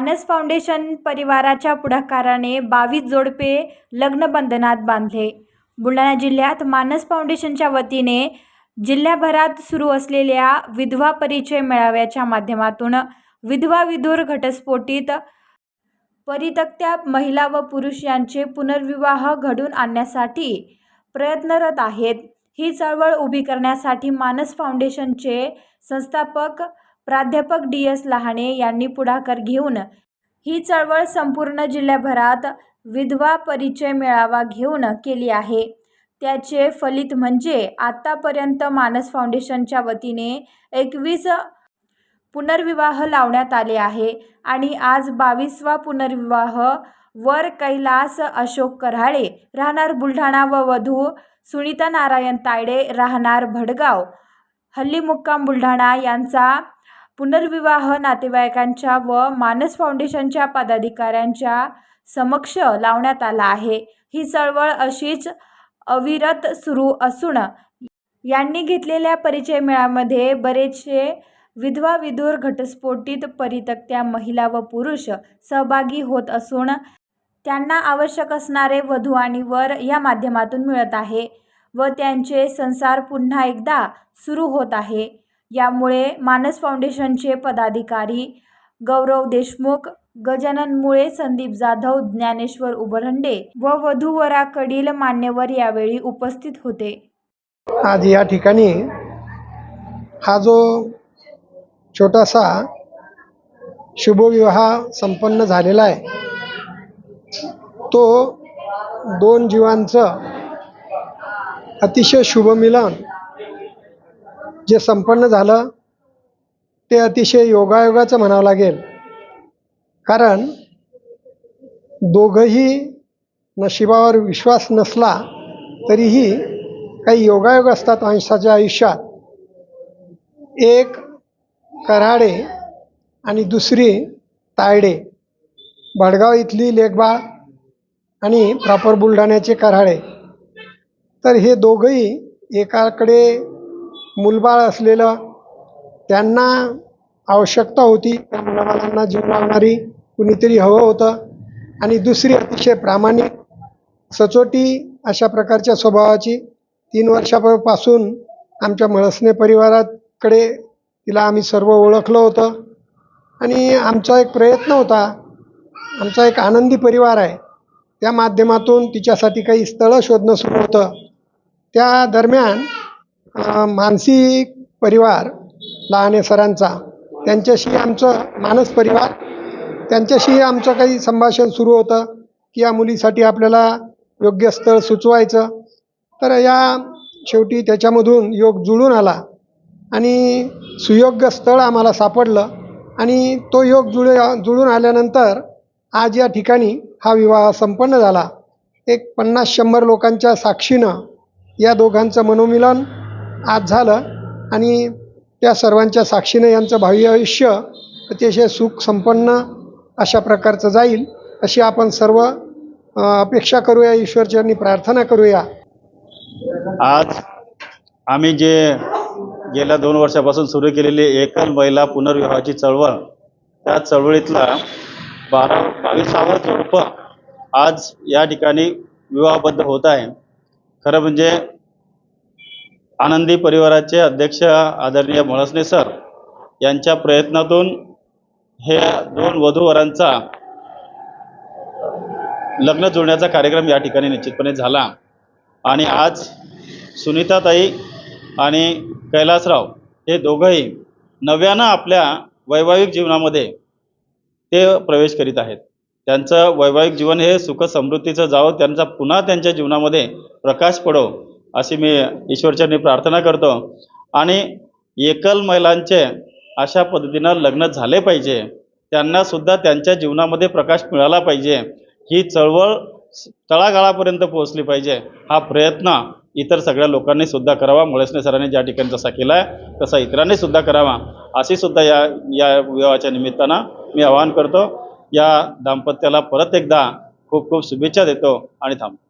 मानस फाउंडेशन परिवाराच्या पुढाकाराने बावीस जोडपे लग्नबंधनात बांधले. बुलढाणा जिल्ह्यात मानस फाउंडेशनच्या वतीने जिल्ह्याभरात सुरू असलेल्या विधवा परिचय मेळाव्याच्या माध्यमातून विधवा विधूर घटस्फोटीत परितक्त्या महिला व पुरुष यांचे पुनर्विवाह घडून आणण्यासाठी प्रयत्नरत आहेत. ही चळवळ उभी करण्यासाठी मानस फाउंडेशनचे संस्थापक प्राध्यापक डी एस लहाणे यांनी पुढाकार घेऊन ही चळवळ संपूर्ण जिल्ह्याभरात विधवा परिचय मेळावा घेऊन केली आहे. त्याचे फलित म्हणजे आत्तापर्यंत मानस फाउंडेशनच्या वतीने एकवीस पुनर्विवाह लावण्यात आले आहे आणि आज बावीसवा पुनर्विवाह वर कैलास अशोक कराळे राहणार बुलढाणा व वधू सुनीता नारायण तायडे राहणार भडगाव हल्ली मुक्काम बुलढाणा यांचा पुनर्विवाह नातेवाईकांच्या व मानस फाउंडेशनच्या पदाधिकाऱ्यांच्या समक्ष लावण्यात आला आहे. ही चळवळ अशीच अविरत सुरू असून यांनी घेतलेल्या परिचय मेळामध्ये बरेचसे विधवा विधूर घटस्फोटीत परितक्त्या महिला व पुरुष सहभागी होत असून त्यांना आवश्यक असणारे वधू आणि वर या माध्यमातून मिळत आहे व त्यांचे संसार पुन्हा एकदा सुरू होत आहे. यामुळे मानस फाउंडेशनचे पदाधिकारी गौरव देशमुख गजानन मुळे संदीप जाधव ज्ञानेश्वर उभरंडे व वधूवराकडील मान्यवर यावेळी उपस्थित होते. आज या ठिकाणी हा जो छोटासा शुभविवाह संपन्न झालेला आहे तो दोन जीवांचं अतिशय शुभमिलन जे संपन्न झालं ते अतिशय योगायोगाचं म्हणावं लागेल. कारण दोघंही नशिबावर विश्वास नसला तरीही काही योगायोग असतात माणसाच्या आयुष्यात. एक कराडे आणि दुसरी तायडे. भडगाव इथली लेखबाळ आणि प्रॉपर बुलढाण्याचे कराडे. तर हे दोघंही एकाकडे मूलबाळ असलेलं त्यांना आवश्यकता होती. त्या मुलाबाळांना जीव लावणारी कुणीतरी हवं होतं. आणि दुसरी अतिशय प्रामाणिक सचोटी अशा प्रकारच्या स्वभावाची तीन वर्षापासून आमच्या मळसने परिवाराकडे तिला आम्ही सर्व ओळखलं होतं. आणि आमचा एक प्रयत्न होता. आमचा एक आनंदी परिवार आहे. त्या माध्यमातून तिच्यासाठी काही स्थळं शोधणं सुरू होतं. त्या दरम्यान मानसिक परिवार लहाने सरांचा त्यांच्याशी आमचं मानस परिवार त्यांच्याशी आमचं काही संभाषण सुरू होतं की या मुलीसाठी आपल्याला योग्य स्थळ सुचवायचं. तर या शेवटी त्याच्यामधून योग जुळून आला आणि सुयोग्य स्थळ आम्हाला सापडलं आणि तो योग जुळ जुळून आल्यानंतर आज या ठिकाणी हा विवाह संपन्न झाला. एक पन्नास शंभर लोकांच्या साक्षीनं या दोघांचं मनोमिलन आज झालं आणि त्या सर्वांच्या साक्षीने यांचं भावी आयुष्य अतिशय सुख संपन्न अशा प्रकारचं जाईल अशी आपण सर्व अपेक्षा करूया ईश्वरचरणी प्रार्थना करूया. आज आम्ही जे गेल्या दोन वर्षापासून सुरू केलेली एकल महिला पुनर्विवाहाची चळवळ त्या चळवळीतला बारा बावीसावं जोडपं आज या ठिकाणी विवाहबद्ध होत आहे. खरं म्हणजे आनंदी परिवाराचे अध्यक्ष आदरणीय म्हळसने सर यांच्या प्रयत्नातून हे दोन वधूवरांचा लग्न जुळण्याचा कार्यक्रम या ठिकाणी निश्चितपणे झाला. आणि आज सुनीताताई आणि कैलासराव हे दोघंही नव्यानं आपल्या वैवाहिक जीवनामध्ये ते प्रवेश करीत आहेत. त्यांचं वैवाहिक जीवन हे सुख समृद्धीचं जावं त्यांचा पुन्हा त्यांच्या जीवनामध्ये प्रकाश पडो अशी मी ईश्वरचरणी प्रार्थना करतो. आणि एकल महिलांचे अशा पद्धतीनं लग्न झाले पाहिजे. त्यांनासुद्धा त्यांच्या जीवनामध्ये प्रकाश मिळाला पाहिजे. ही चळवळ तळागाळापर्यंत पोहोचली पाहिजे. हा प्रयत्न इतर सगळ्या लोकांनी सुद्धा करावा. मुळेसने सरांनी ज्या ठिकाणी जसा केला आहे तसा इतरांनी सुद्धा करावा. अशी सुद्धा या या विवाहाच्या निमित्तानं मी आवाहन करतो. या दाम्पत्याला परत एकदा खूप खूप शुभेच्छा देतो आणि थांबतो.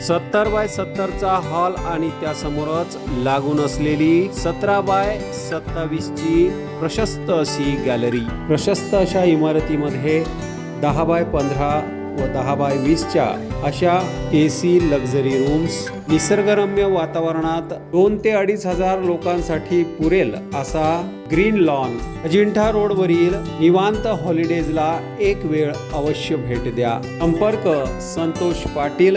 सत्तर बाय सत्तरचा हॉल आणि त्यासमोरच लागून असलेली सतरा बाय सत्तावीस ची प्रशस्त अशी गॅलरी. प्रशस्त अशा इमारतीमध्ये दहा बाय पंधरा व दहा बाय वीसच्या अशा ए सी लक्झरी रूम्स निसर्गरम्य वातावरणात दोन ते अडीच हजार लोकांसाठी पुरेल असा ग्रीन लॉन. अजिंठा रोडवरील निवांत हॉलिडेजला एक वेळ अवश्य भेट द्या. संपर्क संतोष पाटील